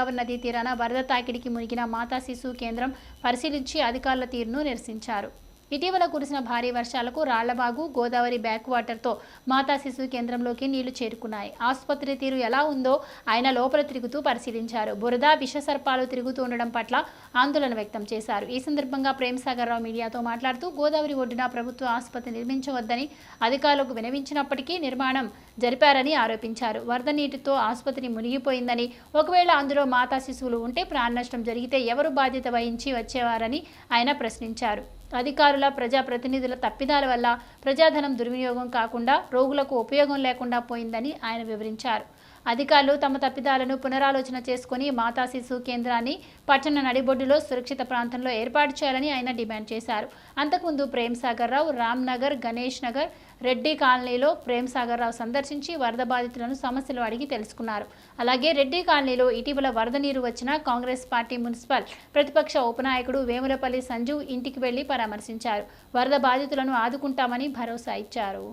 గోదావరి నదీ తీరాన వరద తాకిడికి మునిగిన మాతా శిశు కేంద్రం పరిశీలించి అధికారుల తీరును నిరసించారు. ఇటీవల కురిసిన భారీ వర్షాలకు రాళ్ళబాగు గోదావరి బ్యాక్ వాటర్తో మాతా శిశు కేంద్రంలోకి నీళ్ళు చేరుకున్నాయి. ఆసుపత్రి తీరు ఎలా ఉందో ఆయన లోపల తిరుగుతూ పరిశీలించారు. బురద విషసర్పాలు తిరుగుతూ ఉండడం పట్ల ఆందోళన వ్యక్తం చేశారు. ఈ సందర్భంగా ప్రేమ్సాగర్ రావు మీడియాతో మాట్లాడుతూ గోదావరి ఒడ్డున ప్రభుత్వ ఆసుపత్రి నిర్మించవద్దని అధికారులకు వినవించినప్పటికీ నిర్మాణం జరిపారని ఆరోపించారు. వరద నీటితో ఆసుపత్రి మునిగిపోయిందని ఒకవేళ అందులో మాతా శిశువులు ఉంటే ప్రాణ నష్టం జరిగితే ఎవరు బాధ్యత వహించి వచ్చేవారని ఆయన ప్రశ్నించారు. అధికారుల ప్రజాప్రతినిధుల తప్పిదాల వల్ల ప్రజాధనం దుర్వినియోగం కాకుండా రోగులకు ఉపయోగం లేకుండా పోయిందని ఆయన వివరించారు. అధికారులు తమ తప్పిదాలను పునరాలోచన చేసుకుని మాతా శిశు కేంద్రాన్ని పట్టణ నడిబొడ్డులో సురక్షిత ప్రాంతంలో ఏర్పాటు చేయాలని ఆయన డిమాండ్ చేశారు. అంతకుముందు ప్రేమ్ సాగర్ రావు రామ్ నగర్ గణేష్ నగర్ రెడ్డి కాలనీలో ప్రేమ్ సాగర్ రావు సందర్శించి వరద బాధితులను సమస్యలు అడిగి తెలుసుకున్నారు. అలాగే రెడ్డి కాలనీలో ఇటీవల వరద నీరు వచ్చిన కాంగ్రెస్ పార్టీ మున్సిపల్ ప్రతిపక్ష ఉపనాయకుడు వేములపల్లి సంజు ఇంటికి వెళ్ళి పరామర్శించారు. వరద బాధితులను ఆదుకుంటామని భరోసా ఇచ్చారు.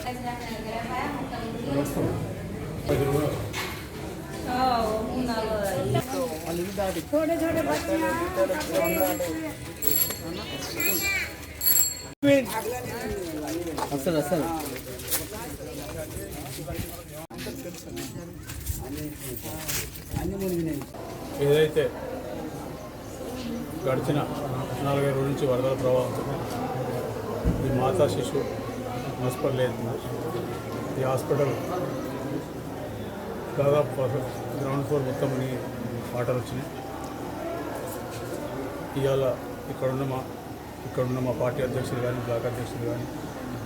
ఇబ్బంది వచ్చింది ఇబ్బంది అసలు అసలు ఏదైతే గడిచిన నాలుగైదు రోజుల నుంచి వరదల ప్రభావంతో ఈ మాతా శిశు హాస్పిటల్ ఈ హాస్పిటల్ దాదాపు గ్రౌండ్ ఫ్లోర్ మొత్తం అని వాటర్ వచ్చినాయి. ఇవాళ ఇక్కడున్న మా ఇక్కడున్న మా పార్టీ అధ్యక్షులు కానీ బ్లాక్ అధ్యక్షులు కానీ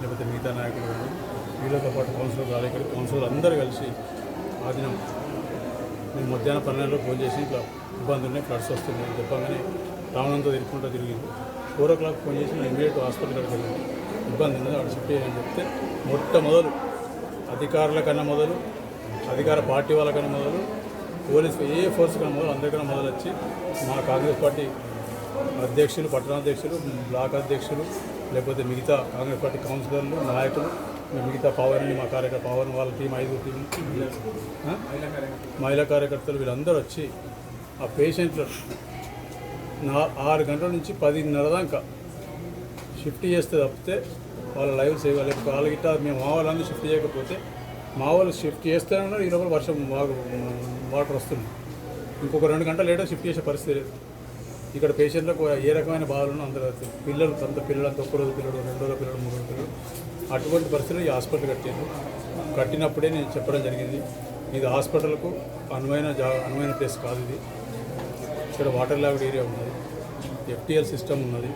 లేకపోతే మిగతా నాయకులు కానీ వీళ్ళతో పాటు కౌన్సిలర్ రాలేకరి కౌన్సిలర్ అందరూ కలిసి ఆ దినం మేము మధ్యాహ్నం పన్నెండులో ఫోన్ చేసి ఇట్లా ఇబ్బంది ఉన్నాయి ఫ్లడ్స్ వస్తున్నాయి చెప్పగానే రావణంతో తిరుగుకుంటూ తిరిగింది. ఫోర్ ఓ క్లాక్ ఫోన్ చేసి నేను ఇమీడియట్ హాస్పిటల్కి వెళ్ళింది ఇబ్బంది ఉన్నది అక్కడ షిఫ్ట్ చేయని చెప్తే మొట్టమొదలు అధికారుల కన్నా మొదలు అధికార పార్టీ వాళ్ళకన్నా మొదలు పోలీస్ ఏ ఫోర్స్ కన్నా మొదలు అందరికైనా మొదలు వచ్చి మా కాంగ్రెస్ పార్టీ అధ్యక్షులు పట్టణాధ్యక్షులు బ్లాక్ అధ్యక్షులు లేకపోతే మిగతా కాంగ్రెస్ పార్టీ కౌన్సిలర్లు నాయకులు మిగతా పవర్ని మా కార్యకర్త పవర్ వాళ్ళ టీం ఐదు టీం మహిళా కార్యకర్తలు వీళ్ళందరూ వచ్చి ఆ పేషెంట్లు నా ఆరు గంటల నుంచి పదిన్నర దాకా షిఫ్ట్ చేస్తే తప్పితే వాళ్ళ లైవ్ సేవ్ లేకపోతే వాళ్ళ గిట్ట మేము మా వాళ్ళందరూ షిఫ్ట్ చేయకపోతే మా వాళ్ళు షిఫ్ట్ చేస్తూనే ఉన్నారు ఈ లోపల వర్షం బాగా వాటర్ వస్తుంది. ఇంకొక రెండు గంటలు లేటో షిఫ్ట్ చేసే పరిస్థితి లేదు. ఇక్కడ పేషెంట్లకు ఏ రకమైన బాధలు అందరూ పిల్లలు సొంత పిల్లలు అంత ఒక్క రోజు పిల్లడు రెండో రోజు పిల్లడు మూడో రోజు పిల్లలు అటువంటి పరిస్థితులు ఈ హాస్పిటల్ కట్టారు కట్టినప్పుడే నేను చెప్పడం జరిగింది ఇది హాస్పిటల్కు అనువైన జా అనువైన ప్లేస్ కాదు ఇది. ఇక్కడ వాటర్ ల్యాబ్ ఏరియా ఉన్నది ఎఫ్టీఎల్ సిస్టమ్ ఉన్నది.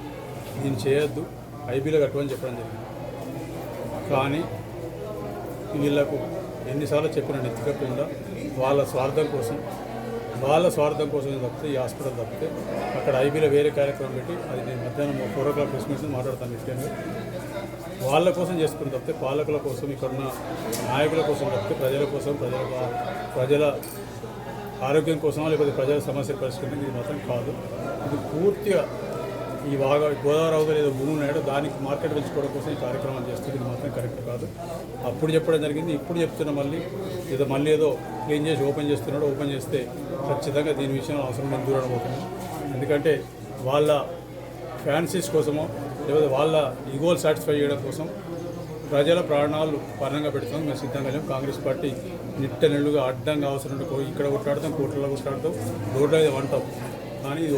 దీన్ని చేయొద్దు ఐబీలో కట్టమని చెప్పడం జరిగింది. కానీ వీళ్ళకు ఎన్నిసార్లు చెప్పిన నెత్తికప్పకుండా వాళ్ళ స్వార్థం కోసం వాళ్ళ స్వార్థం కోసం తప్పితే ఈ హాస్పిటల్ తప్పితే అక్కడ ఐబీలో వేరే కార్యక్రమం పెట్టి అది నేను మధ్యాహ్నం four o'clock press meets మాట్లాడతాను నిత్యంగా వాళ్ళ కోసం చేసుకుని తప్పితే పాలకుల కోసం ఇక్కడున్న నాయకుల కోసం తప్పితే ప్రజల కోసం ప్రజల ప్రజల ఆరోగ్యం కోసం లేకపోతే ప్రజల సమస్య పరిష్కరించడం ఇది మాత్రం కాదు. ఇది పూర్తిగా ఈ బాగా గోదావరి అవతల ఏదో భూమి ఉన్నాయో దానికి మార్కెట్ పెంచుకోవడం కోసం ఈ కార్యక్రమం చేస్తుంది మాత్రం కరెక్ట్ కాదు. అప్పుడు చెప్పడం జరిగింది ఇప్పుడు చెప్తున్నా మళ్ళీ ఏదో మళ్ళీ ఏదో క్లీన్ చేసి ఓపెన్ చేస్తున్నాడు ఓపెన్ చేస్తే ఖచ్చితంగా దీని విషయం అవసరం నేను దూరం ఎందుకంటే వాళ్ళ ఫ్యాన్సీస్ కోసమో లేకపోతే వాళ్ళ ఈగోల్ సాటిస్ఫై చేయడం కోసం ప్రజల ప్రాణాలు పరంగా పెడతాం మేము సిద్ధంగా లేము కాంగ్రెస్ పార్టీ నిట్ట నెల్లుగా అడ్డంగా అవసరం కో- ఇక్కడ కొట్లాడతాం కోట్లలో కొట్లాడతాం రోడ్ల మీద వంటాం. కానీ ఇది